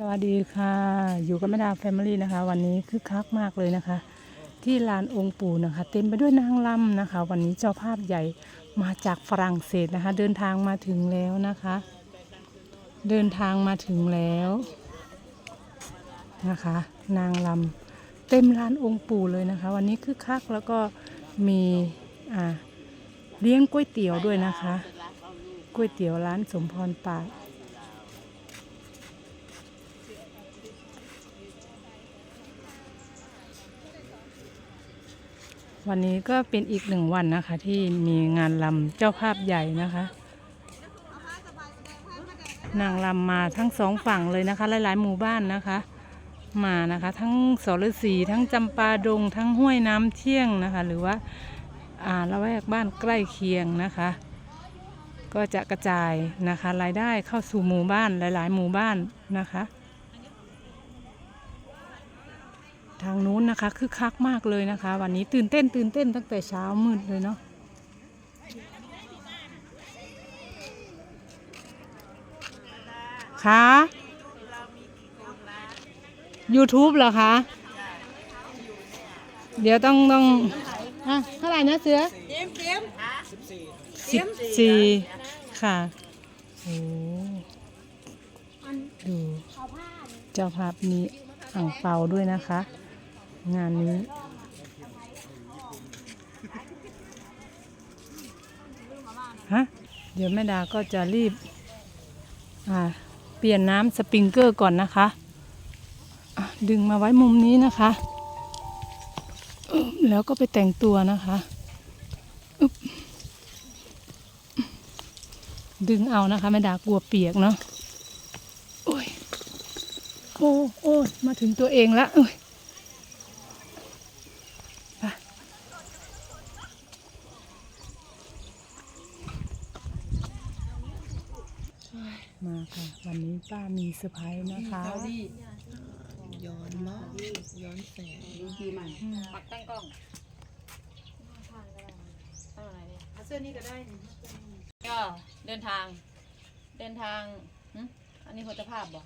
สวัสดีค่ะ อยู่กับแม่ดาแฟมิลี่นะคะ วันนี้คึกคักมากเลยนะคะ ที่ลานองค์ปู่นะคะ เต็มไปด้วยนางรำนะคะ วันนี้เจ้าภาพใหญ่มาจากฝรั่งเศสนะคะ เดินทางมาถึงแล้วนะคะ เดินทางมาถึงแล้วนะคะ นางรำเต็มลานองค์ปู่เลยนะคะ วันนี้คึกคักแล้วก็มีเลี้ยงก๋วยเตี๋ยวด้วยนะคะก๋วยเตี๋ยวร้านสมพรปาก วันนี้ก็เป็นอีกหนึ่งวันนะคะ ที่มีงานลำเจ้าภาพใหญ่นะคะ นางลำมาทั้งสองฝั่งเลยนะคะ หลาย ๆ หมู่บ้านนะคะ มานะคะ ทั้งสรสีทั้งจำปาดง ทั้งห้วยน้ำเที่ยงนะคะ หรือว่าอ่าละแวกบ้านใกล้เคียงนะคะ ก็จะกระจายนะคะ รายได้เข้าสู่หมู่บ้านหลาย ๆ หมู่บ้านนะคะ ทางนู้นนะคะคือคักมากเลยนะคะ วันนี้ตื่นเต้นตื่นเต้นตั้งแต่เช้ามืดเลยเนาะคะ YouTube เหรอคะ เดี๋ยวต้องต้องอะเท่าไหร่นะเสือสิบสี่ค่ะโอ้ดูเจ้าภาพมีอ่างเปาด้วยนะคะ งานนี้ ฮะ เดี๋ยวแม่ดาก็จะรีบ อ่า เปลี่ยนน้ำสปริงเกอร์ก่อนนะคะะดึงมาไว้มุมนี้นะคะ แล้วก็ไปแต่งตัวนะคะดึงเอานะคะแม่ดากลัวเปียกเนาะโอ้ยโอ้โอ้มาถึงตัวเองล้วเอ้ยไปมาค่ะ วันนี้ป้า มีเซอร์ไพรส์นะคะ ย้อนล้อย้อนแสงปักตั้งกล้องตั้งอะไรเนี่ยเอาเสื้อนี้ก็ได้ก็เดินทาง เดินทางหึอันนี้โพธภาพบ่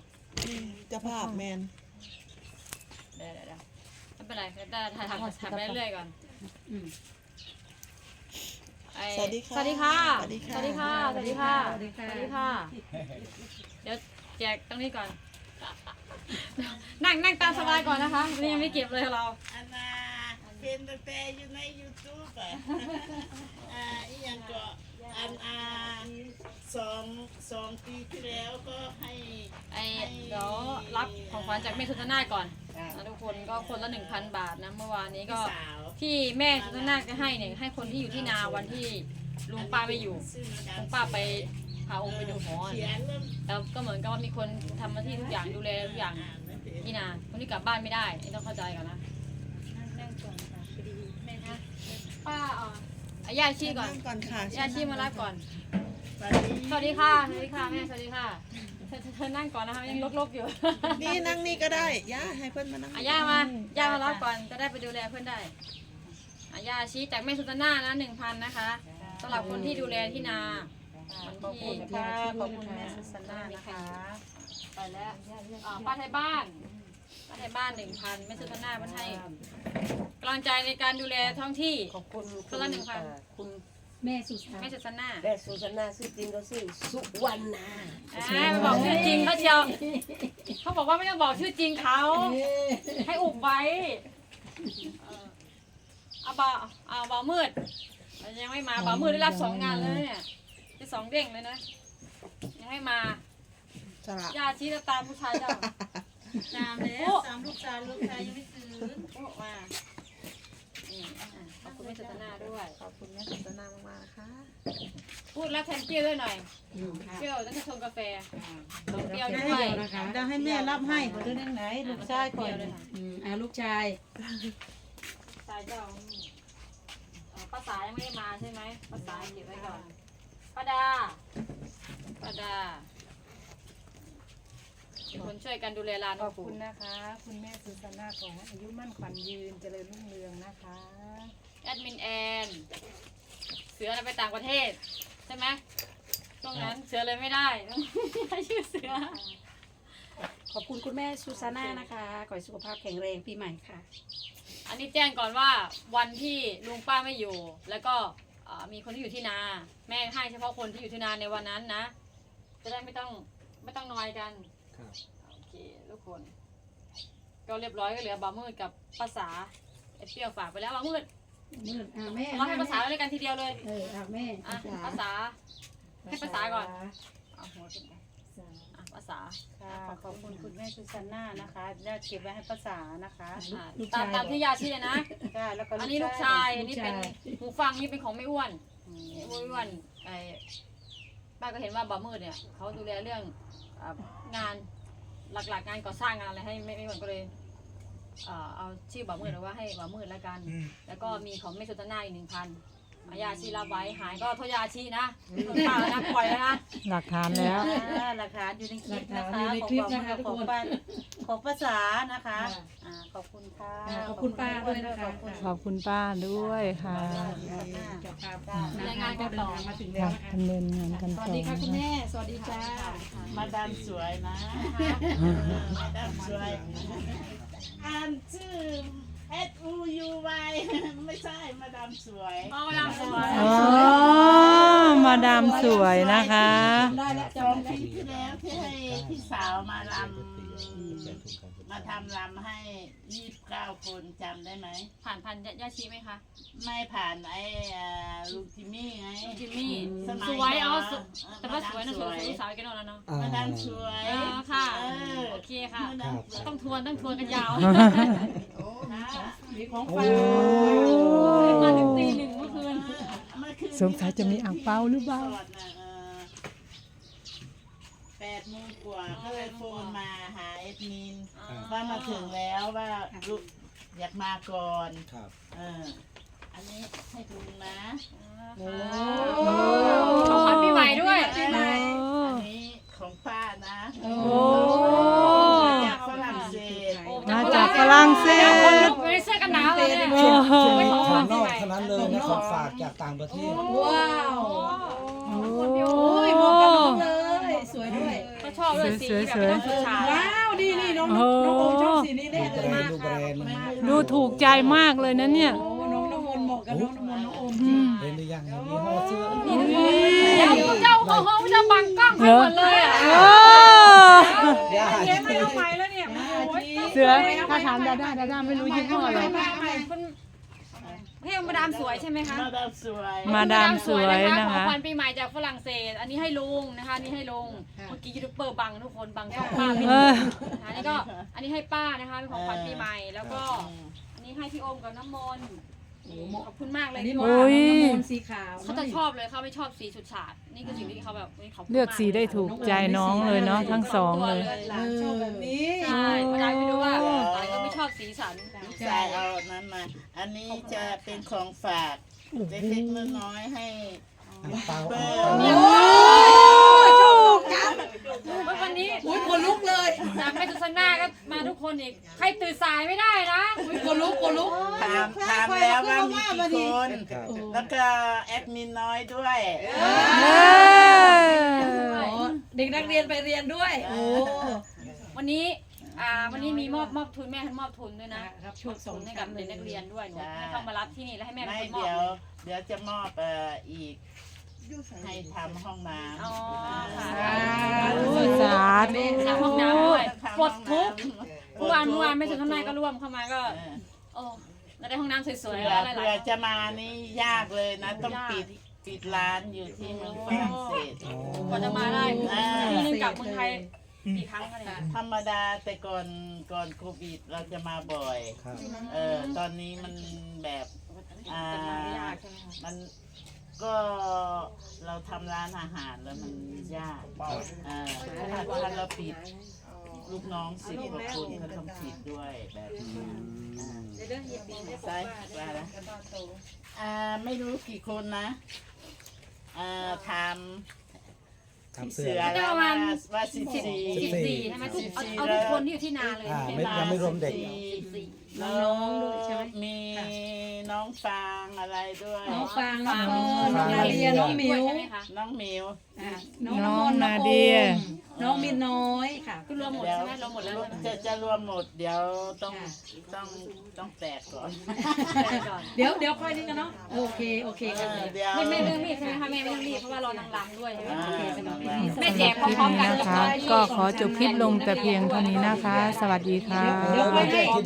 เจะภาพแมนเดี๋ยวเดี๋ยวเดี๋ยวไม่เป็นไรได้ถ่ายทำถ่ายไปเรื่อยๆก่อนไอ้สวัสดีค่ะสวัสดีค่ะสวัสดีค่ะ สวัสดีค่ะ สวัสดีค่ะ สวัสดีค่ะ เดี๋ยว แจกตรงนี้ก่อน นั่งนั่งตามสบายก่อนนะคะวันนี่ยังไม่เก็บเลยเราอันน่ะเป็นตั้งแต่อยู่ใน YouTube อะอ่าอีหยังก็อันอ่าสองสองปีที่แล้วก็ให้ไอ้เดี๋ยวรับของขวัญจากแม่สุนทนาก่อนนะทุกคนก็คนละหนึ่งพันบาทนะเมื่อวานนี้ก็สาวที่แม่สุนทนาจะให้เนี่ยให้คนที่อยู่ที่นาวันที่ลุงป้าไม่อยู่ซึ่งลุงป้าไป พาองค์ไปดูหมอเขียเนี่ยนเริ่มแล้วก็เหมือนกับว่ามีคนทำหน้าที่ทุกอย่างดูแลทุกอย่างอ่านไม่เป็นที่นาคนที่กลับบ้านไม่ได้นี่ต้องเข้าใจก่อนนะป้าเอ่อเอาย่าชี้ก่อนนั่งก่อนค่ะย่าชี้มารับก่อนสวัสดีสวัสดีค่ะ สวัสดีค่ะแม่สวัสดีค่ะเธอเธอเธอนั่งก่อนนะคะยังลบๆอยู่ นี่นั่งนี่ก็ได้ ย่าให้เพื่อนมานั่งอาย่ามาย่ามารับก่อนจะได้ไปดูแลเพื่อนได้อาย่าชี้จากแม่สุตนานะหนึ่งพันนะคะสำหรับคนที่ดูแลที่นา วันที่ค่ะ ขอบคุณแม่สุสานานะคะ ไปแล้วอ่าป้าไทยบ้านป้าไทยบ้านหนึ่งพันแม่สุตนามันให้กำลังใจในการดูแลท้องที่ ขอบคุณคนละหนึ่งพัน คุณแม่สุตนาแม่สุสนาชื่อจริงก็ชื่อสุวรรณาอ่าไม่บอกชื่อจริงเขาเชียวเขาบอกว่าไม่ต้องบอกชื่อจริงเขา ให้อุบไว้เออเอาเบาเอาเบามืด ยังไม่มาเบามืดได้รับสองงานเลยเนี่ย ได้สองเด้งเลยนะ ยังไม่มาสละญาติชี้จะตามผู้ชายเจ้าตามแล้วตามลูกชายลูกชายยังไม่ตื่นโอ้มานี่อะขอบคุณแม่จัตนาด้วย ขอบคุณแม่สุสานามากๆนะคะพูดรับแทนเปรี้ยวด้วยหน่อยเปรี้ยวต้องชงกาแฟต้องเปรี้ยวด้วยจะให้แม่รับให้หรือไหนลูกชายก่อนเลยค่ะอ่าลูกชายสายเจ้าเอ่อป้าสายยังไม่ได้มาใช่ไหมป้าสายเก็บไว้ก่อน ป้าดาป้าดาเป็นคนช่วยกันดูแลร้านขอบปู่คุณนะคะ คุณแม่สุสานาของอายุมั่นขวัญยืนเจริญรุ่งเรืองนะคะแอดมินแอนเสือน่ะไปต่างประเทศ ใช่ไหมตรงนั้นเสือเลยไม่ได้ต้องให้ชื่อเสือ ขอบคุณคุณแม่ซูซาน่านะคะขอให้สุขภาพแข็งแรงปีใหม่ค่ะ อันนี้แจ้งก่อนว่าวันที่ลุงป้าไม่อยู่ แล้วก็เอ่อ มีคนที่อยู่ที่นา แม่ให้เฉพาะคนที่อยู่ที่นาในวันนั้นนะ จะได้ไม่ต้องไม่ต้องนอยกันครับโอเคทุกคน ก็เรียบร้อยก็เหลือบามืดกับภาษาไอเปรี้ยวฝากไปแล้วบามืดมืดอะแม่เราให้ภาษาไว้ด้วยกันทีเดียวเลยเอออะแม่อะภาษาให้ภาษาก่อนเอาหัวขึ้นไปอะภาษา ค่ะขอบคุณคุณแม่ซูซาน่านะคะได้เก็บไว้ให้ภาษานะคะอะตามตามที่ยาชีเลยนะค่ะแล้วก็อันนี้ลูกชาย อันนี้เป็นหูฟังนี่เป็นของไม่อ้วนไม่อ้วนไอ้ป้าก็เห็นว่าบ่ามืดเนี่ยเขาดูแลเรื่องอ่างานหลักๆงานก่อสร้างงานอะไรให้ไม่ไม่อ้วนก็เลยเอ่อเอาชื่อบ่ามืดหรือว่าให้บ่ามืดแล้วกัน แล้วก็มีของแม่สุตนาอีกหนึ่งพัน ยาชีรับไว้หายก็โทษยาชีนะป้าแล้วนะปล่อยแล้วนะหลักฐานแล้ว อ่าหลักฐานอยู่ในคลิปนะคะอยู่ในคลิปนะคะของทุกคนของป้าของภาษานะคะอ่าขอบคุณค่ะอ่าขอบคุณป้าด้วยนะคะ ขอบคุณขอบคุณป้าด้วยค่ะเจ้าภาพก็รายงานกันเดิต่นอทางมาถึงแล้วค่ะนะคะดำเนินงานกันสต่วัอสดีค่ะคุณนะแม่ สวัสดีจ้ามาดามสวยนะมาดามสวย อ่านชื่อ S U U Y ไม่ใช่มาดามสวยเอาดามสวย อ๋อ มาดามสวยนะคะ ได้แล้วสจำองได้ปีที่แล้วที่ให้พี่สาวมาลใช้ทุนำ การมาทำลำให้ยี่สิบเก้าคนจำได้ไหม ผ่านพันยาชีไหมคะไม่ผ่านไอ้เอ่อลุงจิมมี่ไงจิมมี่สมัสยวยเอาก่นสวยแต่ว่าสวยนะสวยสวยลูกสาวแกนอนแล้วเนาะอ่า มาดามสวยอ๋อค่ะ เออโอเคค่ะ มาดามสวยต้องทวนต้องทวนกันยาวมีของโอ้ฝากมาถึงตีหนึ่งเมื่อคืนเมื่อคืนสงสัยจะมีอ่างเปาหรือเปล่าสดน่ะเออแป ดโมงกว่าก็เลยโฟนมาหาเอ็ดมิน ว่ามาถึงแล้วว่าลูกอยากมาก่อนครับ เอออันนี้ให้ลุงนะโอ้ของขวัญปีใหม่ด้วยโอ้อันนี้ของป้านะโอ้มาจากฝรั่งเศสมาจากฝรั่งเศสคนลุกไม่ได้เสื้อกันหนาวเลยเนี่ยโอ้โหไม่ของขภาวัยญนปีอกใหม่เท่านั้นเลยนะของฝากจากต่างประเทศว้าว ก็ชอบเลยสีแบบไม่ต้องฉูดฉาดว้าวนี่นี่น้องน้องน้องโอมชอบสีนี้แน่ดูเลแบรยนด์ดูแบรนด์นะดูถูกใจมากเลยนะเนี่ยโอ้น้องน้ำมนต์เหมาะกับน้องน้ำมนต์น้องโอมอืมเห็นหรือยังเห็นยี่ห้อเสื้อเดี๋ยวพวกเจ้าเขาเขาจะบังกล้องให้หมดเลยอะโอ้ย่าเย้ไม่เอาไปแล้วเนี่ยโอ้ยเสือถ้าถามดาด้าดาด้าไม่รู้ยี่ห้ออะไร คุณให้มาดามสวยใช่ไหมคะมาดามสวยมาดามสวยนะคะของขวัญปีใหม่จากฝรั่งเศส อันนี้ให้ลุงนะคะอันนี้ให้ลุงเมื่อกี้ยูทูบเบอร์บังทุกคนบังช่องป้าไม่เอดีออันนี้ก็อันนี้ให้ป้านะคะเป็นของขวัญปีใหม่แล้วก็อืมอันนี้ให้พี่โอมกับน้ำมนต์ ขอบคุณมากเลอัยนนี้ที่เหมาะว่ากับน้องน้ำมนต์สีขาวเขาจะชอบเลยเขาไม่ชอบสีฉุดฉาดนี่คือสิ่งที่เขาแบบขอบคุณมากเลือกสีได้ถูกใจน้องเลยเนาะทั้งสองเลย หลานชอบแบบนี้ใช่มาดามไม่รู้ว่าตายก็ไม่ชอบสีสัน ลูกชายเอานั้นมา อันนี้จะเป็นของฝากเล็กๆน้อยๆให้อังเปาเบอัองเปาร์โอ้ชอบกัน วันนี้อุ้ยคนลุกเลยจากแม่สุสนาก็มาทุกคนอีก ใครตื่นสายไม่ได้นะอุ้ยคนลุกคนลุกถามถามแล้วว่ามีกี่คนครับแล้วก็แอดมินน้อยด้วยเอออ๋อเด็กนักเรียนไปเรียนด้วยโอ้วันนี้อ่าวันนี้มีมอบมอบทุนแม่ให้มอบทุนด้วยนะรับโชคสทุองนให้ชั้กับนเลเด็ยกนักเรียนด้วยหนูจ้าให้เขามารับที่นี่แล้วให้แม่ไม่เป็นคนมอบเดี๋ยวเลยเดี๋ยวจะมอบเอ่ออีก ให้ทำห้องน้ำอ๋อค่ะสาธุทำห้องน้ำด้วยทำปลดทุกข์ห้องำเมื่อวานเมื่อวานไม่ถึงข้างในก็ร่วมเข้ามาก็เออโอ้เราได้ห้องน้ำสวยๆเผื่อแล้วหลาเผื่ยอจะมานี่ยากเลยนะ ต้องปิดปิดร้านอยู่ที่เมืองฝรั่งเศส ๆกว่าจะมาได้อ่า ทีนึงกลับเมืองไทยกี่ครั้งกันเนี่ยธรรมดาแต่ก่อนก่อนโควิดเราจะมาบ่อย ครับ เออตอนนี้มันแบบ อ่าจะมาไม่ยากใช่ไหมคะมัน ก็เราทำร้านอาหารแล้วมันยากอ่าถ้าถ้าเราปิดลูกน้องสิบกว่าคนก็ต้องปิดด้วยแบบนี้อ่าใช่ว่าละอ่าไม่รู้กี่คนนะอ่าทำทำเสืเสื้ออ แล้วว่าว่าสิบสี่ สิบสี่ใช่ไหมทุกเอาเอาทุกคนที่อยู่ที่นาเลยอ่า ใช่ไม่ไหมยังไม่รวมเด็ก สิบสี่น้องๆด้วยใช่ไหม มีน้ องฟางอะไรด้วย น้องฟางน้องเฟิร์นน้องนาเดียน้องหมิวใช่ไหมคะน้องหมิวอะน้องนาเดียเอน้องมินน้อยค่ะ คือรวมหมดเดี๋ยวใช่ไหมรวมหมดแล้วใช่ไหมจะจะรวมหมดเดี๋ยวต้องค่ะ ต้องต้องแตกก่อนเดี๋ยวเดี๋ยวค่อยนี่กันเนาะโอเคโอเคเอค่ะอเดี๋ยว ไม่ไม่เรื่องรีบใช่ไหมคะแม่ไม่ต้องรีบเพราะว่าเรานางรำด้วยใช่ไหมอ่า โอเคสนุกอ่าแม่แจกพคลิปร้อมๆนี้กันนะกับคะตอนที่ก็ขอจบคลิปลงแต่เพียงเท่านี้นะคะ สวัสดีค่ะ เดี๋ยวค่อยให้